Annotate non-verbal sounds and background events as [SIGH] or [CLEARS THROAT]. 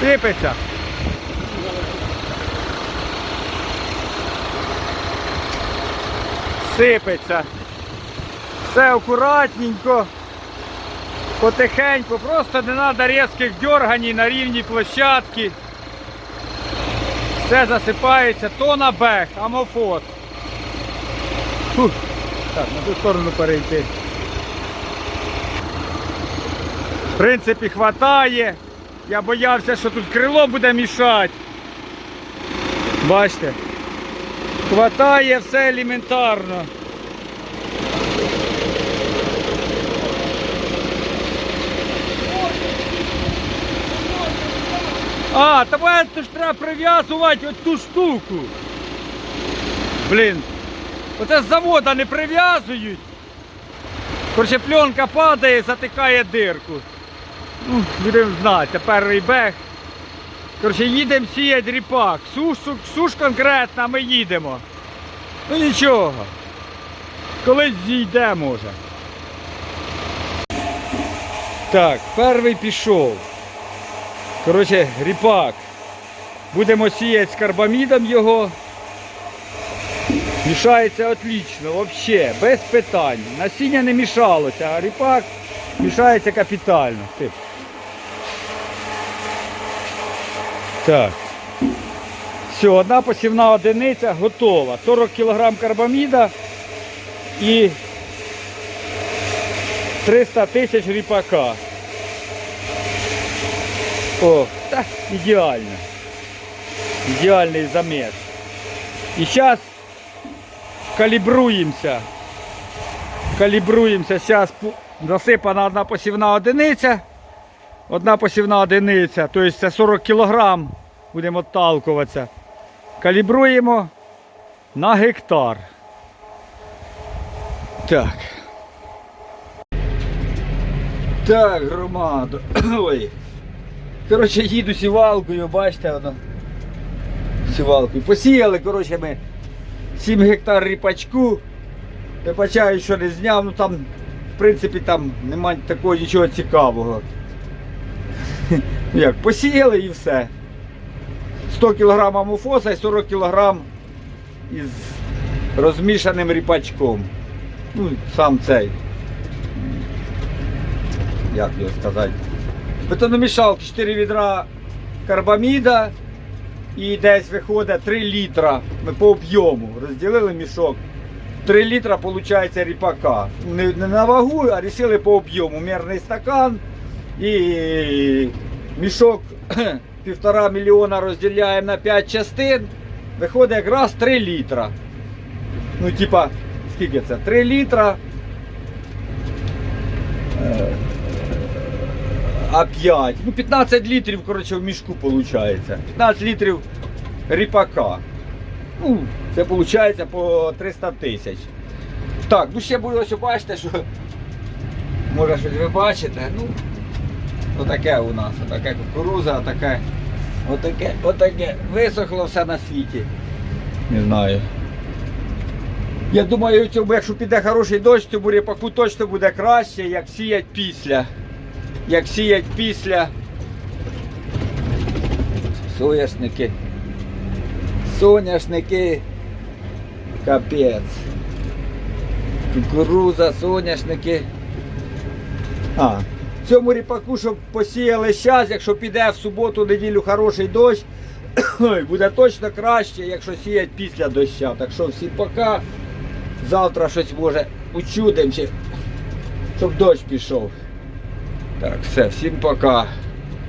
Сипеться. Сипеться. Все акуратненько, потихеньку, просто не треба різких дерганій на рівні площадки. Все засипається то на бег, амофос. Фух. Так, на ту сторону перейти. В принципі, хватає. Я боявся, що тут крило буде мішати. Бачите? Хватає все елементарно. А, давай ж треба прив'язувати ту штуку. Блін. Оце з завода не прив'язують. Короче, пленка падає, затикає дирку. Будемо знати, це перший бег. Короче, їдемо сіяти ріпак. Суш, суш, суш конкретно, ми їдемо. Ну нічого. Колись зійде може. Так, перший пішов. Коротше, ріпак. Будемо сіяти з карбамідом його. Мішається отлично, взагалі, без питань. Насіння не мішалося, а ріпак мішається капітально. Тип. Так. Все, одна посівна одиниця готова. 40 кг карбаміда і 300 тисяч ріпака. О, так, ідеально. Ідеальний замес. І зараз калібруємося. Калібруємося. Зараз засипана одна посівна одиниця. Одна посівна одиниця, тобто це 40 кг. Будемо отталкуватися. Калібруємо на гектар. Так. Так, громадо. [CLEARS THROAT] Ой. Коротше, їду сівалкою, бачите, воно. Сівалкою. Посіяли, коротше, ми 7 гектар ріпачку. Вибачаю, що не зняв, ну там, в принципі, там немає такого нічого цікавого. Ну Як, посіяли і все. 100 кг амофоса і 40 кг із розмішаним ріпачком. Ну, сам цей. Як його сказати? Бетономішалки 4 відра карбаміда і десь виходить 3 літра. Ми по об'єму розділили мішок. 3 літра виходить ріпака. Не, не на вагу, а вирішили по об'єму. Мірний стакан і мішок [CLEARS THROAT] півтора мільйона розділяємо на 5 частин. Виходить якраз 3 літра. Ну, типа, скільки це? 3 літра. Е, А 5. Ну, 15 літрів, коротше, в мішку виходить. 15 літрів ріпака. Ну, це виходить по 300 тисяч. Так, ну ще буде ось бачите, що може щось ви бачите. Ну, отаке у нас, отаке кукуруза, отаке, отаке, отаке. Висохло все на світі. Не знаю. Я думаю, цьому, якщо піде хороший дощ, цьому ріпаку точно буде краще, як сіять після. Як сіять після. Соняшники. Соняшники. Капець. Кукуруза, соняшники. А, цьому ріпаку, щоб посіяли зараз, якщо піде в суботу, неділю хороший дощ, [COUGHS] буде точно краще, якщо сіять після доща. Так що всім пока. Завтра щось може учудимо, щоб дощ пішов. Так, все, всім пока.